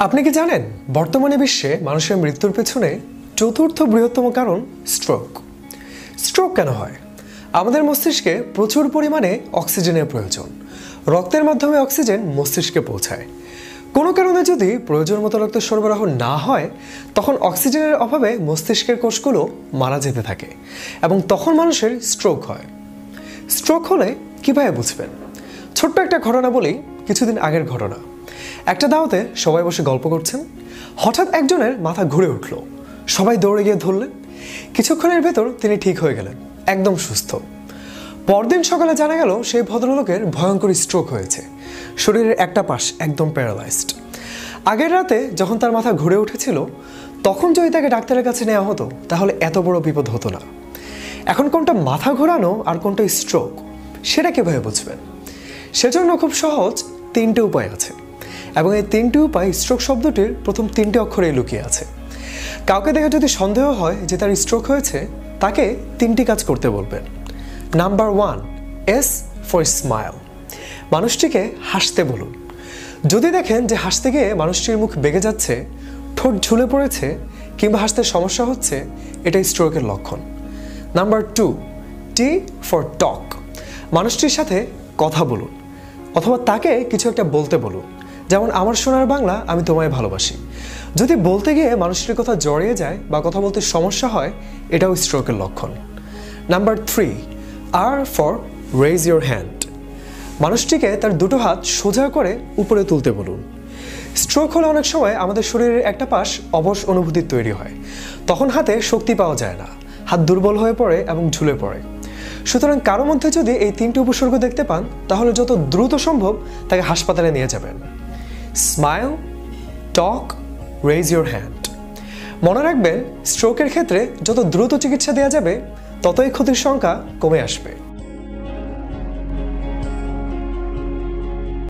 আপনি কি জানেন, বর্তমানে বিশ্বে মানুষের মৃত্যুর পেছনে চতুর্থ বৃহত্তম কারণ স্ট্রোক স্ট্রোক কেন হয়? আমাদের মস্তিষ্কে প্রচুর পরিমাণে অক্সিজেনের প্রয়োজন। রক্তের মাধ্যমে অক্সিজেন মস্তিষ্কে পৌঁছায়। কোনো কারণে যদি প্রয়োজন মতো রক্ত সরবরাহ না হয়, তখন অক্সিজেনের অভাবে মস্তিষ্কের কোষগুলো মারা যেতে থাকে এবং তখন মানুষের স্ট্রোক হয়। স্ট্রোক হলে কীভাবে বুঝবেন? ছোট্ট একটা ঘটনা বলি, কিছুদিন আগের ঘটনা। একটা দাওয়াতে সবাই বসে গল্প করছেন। হঠাৎ একজনের মাথা ঘুরে উঠল। সবাই দৌড়ে গিয়ে ধরলেন। কিছুক্ষণের ভেতর তিনি ঠিক হয়ে গেলেন। একদম সুস্থ। পরদিন সকালে জানা গেল, সেই ভদ্রলোকের ভয়ঙ্কর স্ট্রোক হয়েছে। শরীরের একটা পাশ একদম প্যারালাইজড আগের রাতে যখন তার মাথা ঘুরে উঠেছিল, তখন যদি তাকে ডাক্তারের কাছে নেওয়া হতো, তাহলে এত বড় বিপদ হতো না। এখন কোনটা মাথা ঘোরানো আর কোনটা স্ট্রোক সেটা কীভাবে বুঝবেন? সেজন্য খুব সহজ তিনটে উপায় আছে। এবং এই তিনটি উপায় স্ট্রোক শব্দটির প্রথম তিনটে অক্ষরেই লুকিয়ে আছে। কাউকে দেখে যদি সন্দেহ হয় যে তার স্ট্রোক হয়েছে, তাকে তিনটি কাজ করতে বলবেন। Number one S for smile মানুষটিকে হাসতে বলুন। যদি দেখেন যে হাসতে গিয়ে মানুষটির মুখ বেগে যাচ্ছে, ঠোঁট ঝুলে পড়েছে, কিংবা হাসতে সমস্যা হচ্ছে, এটা স্ট্রোকের লক্ষণ। Number two T for talk মানুষটির সাথে কথা বলুন, অথবা তাকে কিছু একটা বলতে বলুন। যেমন আমার সোনার বাংলা আমি তোমায় ভালোবাসি। যদি বলতে গিয়ে মানুষটির কথা জড়িয়ে যায় বা কথা বলতে সমস্যা হয়, এটাও স্ট্রোকের লক্ষণ। Number three R for raise your hand মানুষটিকে তার দুটো হাত সোজা করে উপরে তুলতে বলুন। স্ট্রোক হলে অনেক সময় আমাদের শরীরের একটা পাশ অবশ অনুভূতি তৈরি হয়। তখন হাতে শক্তি পাওয়া যায় না। হাত দুর্বল হয়ে পড়ে এবং ঝুলে পড়ে। সুতরাং কারও মধ্যে যদি এই তিনটি উপসর্গ দেখতে পান, তাহলে যত দ্রুত সম্ভব তাকে হাসপাতালে নিয়ে যাবেন। Smile talk raise your hand মনে রাখবেন স্ট্রোকের ক্ষেত্রে যত দ্রুত চিকিৎসা দেওয়া যাবে, ততই ক্ষতির সংখ্যা কমে আসবে।